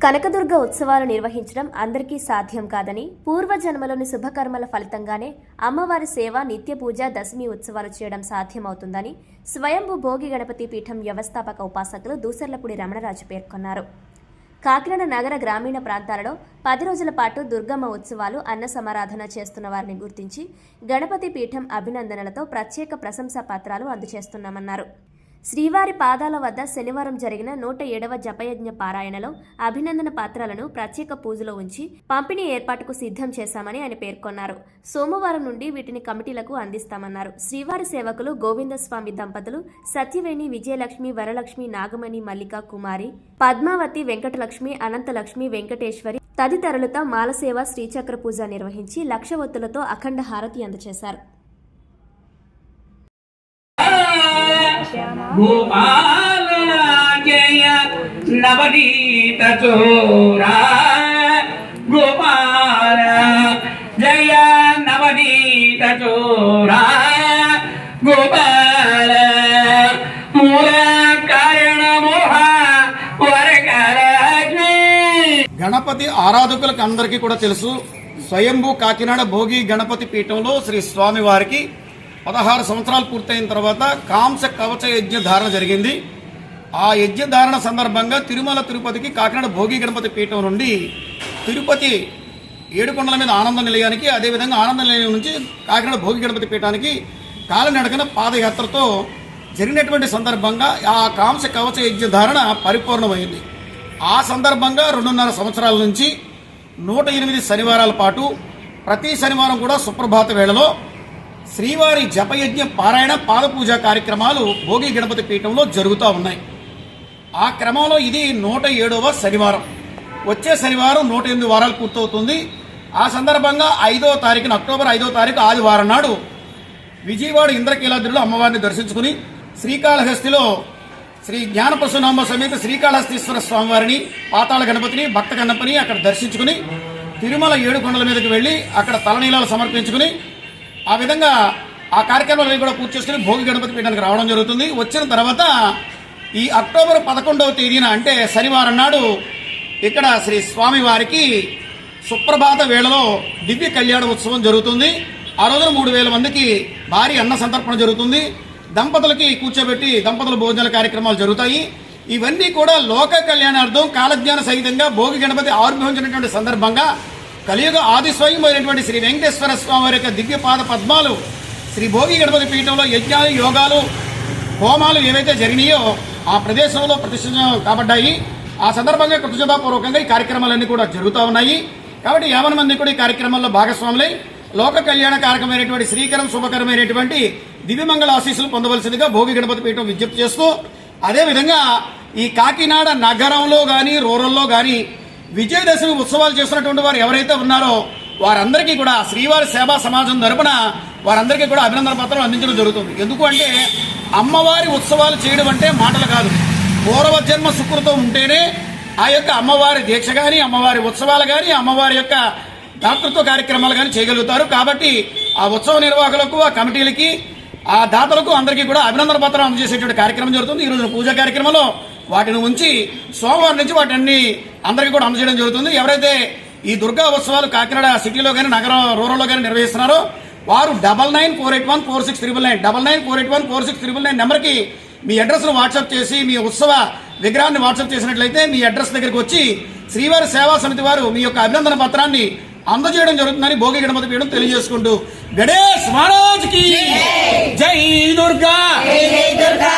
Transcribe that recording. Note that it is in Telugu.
కనకదుర్గ ఉత్సవాలు నిర్వహించడం అందరికీ సాధ్యం కాదని పూర్వజన్మలోని శుభకర్మల ఫలితంగానే అమ్మవారి సేవ నిత్య పూజ దశమి ఉత్సవాలు చేయడం సాధ్యమవుతుందని స్వయంభు భోగి గణపతి పీఠం వ్యవస్థాపక ఉపాసకులు దూసర్లపూడి రమణరాజు పేర్కొన్నారు. కాకినాడ నగర గ్రామీణ ప్రాంతాలలో పది రోజుల పాటు దుర్గమ్మ ఉత్సవాలు అన్న సమారాధన చేస్తున్న వారిని గుర్తించి గణపతి పీఠం అభినందనలతో ప్రత్యేక ప్రశంసా పత్రాలు అందజేస్తున్నామన్నారు. శ్రీవారి పాదాల వద్ద శనివారం జరిగిన నూట ఏడవ జపయజ్ఞ పారాయణలో అభినందన పాత్రలను ప్రత్యేక పూజలో ఉంచి పంపిణీ ఏర్పాటుకు సిద్ధం చేశామని ఆయన పేర్కొన్నారు. సోమవారం నుండి వీటిని కమిటీలకు అందిస్తామన్నారు. శ్రీవారి సేవకులు గోవిందస్వామి దంపతులు సత్యవేణి విజయలక్ష్మి వరలక్ష్మి నాగమణి మల్లిక కుమారి పద్మావతి వెంకటలక్ష్మి అనంతలక్ష్మి వెంకటేశ్వరి తదితరులతో మాలసేవ శ్రీచక్ర పూజ నిర్వహించి లక్ష ఒత్తులతో అఖండ హారతి అందజేశారు. గోపాల జయ నవనీత చోరా. గోపాల జయ నవనీత చోరా. గోపాల మూల కారణ మోహ గణపతి ఆరాధకులకు అందరికీ కూడా తెలుసు స్వయంభూ కాకినాడ భోగి గణపతి పీఠంలో శ్రీ స్వామి వారికి పదహారు సంవత్సరాలు పూర్తయిన తర్వాత కాంస కవచ యజ్ఞ ధారణ జరిగింది. ఆ యజ్ఞ ధారణ సందర్భంగా తిరుమల తిరుపతికి కాకినాడ భోగి గణపతి పీఠం నుండి తిరుపతి ఏడుకొండల మీద ఆనంద నిలయానికి అదేవిధంగా ఆనంద నిలయం నుంచి కాకినాడ భోగి గణపతి పీఠానికి కాలినడకన పాదయాత్రతో జరిగినటువంటి సందర్భంగా ఆ కాంస కవచ యజ్ఞ ధారణ పరిపూర్ణమైంది. ఆ సందర్భంగా రెండున్నర సంవత్సరాల నుంచి నూట ఎనిమిది శనివారాల పాటు ప్రతి శనివారం కూడా సుప్రభాత వేళలో శ్రీవారి జపయజ్ఞ పారాయణ పాదపూజ కార్యక్రమాలు భోగి గణపతి పీఠంలో జరుగుతూ ఉన్నాయి. ఆ క్రమంలో ఇది నూట ఏడవ శనివారం. వచ్చే శనివారం నూట ఎనిమిది వారాలు పూర్తవుతుంది. ఆ సందర్భంగా ఐదో తారీఖున అక్టోబర్ ఐదో తారీఖు ఆదివారం నాడు విజయవాడ ఇంద్రకీలాద్రిలో అమ్మవారిని దర్శించుకుని శ్రీకాళహస్తిలో శ్రీ జ్ఞానప్రసనాంబ సమేత శ్రీకాళహస్తీశ్వర స్వామివారిని పాతాళ గణపతిని భక్త గణపతిని అక్కడ దర్శించుకుని తిరుమల ఏడు కొండల మీదకి వెళ్ళి అక్కడ తలనీలాలు సమర్పించుకుని ఆ విధంగా ఆ కార్యక్రమాలన్నీ కూడా పూర్తి చేసుకుని భోగి గణపతి పీఠానికి రావడం జరుగుతుంది. వచ్చిన తర్వాత ఈ అక్టోబర్ పదకొండవ తేదీన అంటే శనివారం నాడు ఇక్కడ శ్రీ స్వామివారికి సుప్రభాత వేళలో దివ్య కళ్యాణ ఉత్సవం జరుగుతుంది. ఆ రోజున మూడు వేల మందికి భారీ అన్న సంతర్పణ జరుగుతుంది. దంపతులకి కూర్చోబెట్టి దంపతుల భోజనాల కార్యక్రమాలు జరుగుతాయి. ఇవన్నీ కూడా లోక కళ్యాణార్థం కాలజ్ఞాన సహితంగా భోగి గణపతి ఆవిర్భవించినటువంటి సందర్భంగా కలియుగ ఆది స్వయం అయినటువంటి శ్రీ వెంకటేశ్వర స్వామి వారి యొక్క దివ్య పాద పద్మాలు శ్రీ భోగి గణపతి పీఠంలో యజ్ఞాలు యోగాలు హోమాలు ఏవైతే జరిగినాయో ఆ ప్రదేశంలో ప్రతిష్ఠ కాబడ్డాయి. ఆ సందర్భంగా కృతజ్ఞతాపూర్వకంగా ఈ కార్యక్రమాలన్నీ కూడా జరుగుతూ ఉన్నాయి. కాబట్టి యావన మంది కూడా ఈ కార్యక్రమంలో భాగస్వాములై లోక కళ్యాణ కారకమైనటువంటి శ్రీకరం శుభకరమైనటువంటి దివ్యమంగళ ఆశీస్సులు పొందవలసిందిగా భోగి గణపతి పీఠం విజ్ఞప్తి చేస్తూ అదేవిధంగా ఈ కాకినాడ నగరంలో కానీ రూరల్లో కానీ విజయదశమి ఉత్సవాలు చేస్తున్నటువంటి వారు ఎవరైతే ఉన్నారో వారందరికీ కూడా శ్రీవారి సేవా సమాజం తరపున వారందరికీ కూడా అభినందన పత్రం అందించడం జరుగుతుంది. ఎందుకు అంటే అమ్మవారి ఉత్సవాలు చేయడం అంటే మాటలు కాదు. పూర్వ జన్మ సుకృతం ఉంటేనే ఆ యొక్క అమ్మవారి దీక్ష కానీ అమ్మవారి ఉత్సవాలు కానీ అమ్మవారి యొక్క దాతృత్వ కార్యక్రమాలు కానీ చేయగలుగుతారు. కాబట్టి ఆ ఉత్సవ నిర్వాహకులకు ఆ కమిటీలకి ఆ దాతలకు అందరికీ కూడా అభినందన పత్రం అందజేసేటువంటి కార్యక్రమం జరుగుతుంది. ఈ రోజున పూజా కార్యక్రమంలో వాటిని ఉంచి సోమవారం నుంచి వాటిని అందరికీ కూడా అందజేయడం జరుగుతుంది. ఎవరైతే ఈ దుర్గా ఉత్సవాలు కాకినాడ సిటీలో కానీ నగరం రూరల్లో కానీ నిర్వహిస్తున్నారో వారు double nine four eight one four six triple nine double nine four eight one four six triple nine నెంబర్కి మీ అడ్రస్ను వాట్సాప్ చేసి మీ ఉత్సవ విగ్రహాన్ని వాట్సాప్ చేసినట్లయితే మీ అడ్రస్ దగ్గరికి వచ్చి శ్రీవారి సేవా సమితి వారు మీ యొక్క అభినందన పత్రాన్ని అందజేయడం జరుగుతుందని భోగి గణపతి పీఠం తెలియజేసుకుంటూ గణేష్ మహారాజ్కి జై! దుర్గా! జై దుర్గా!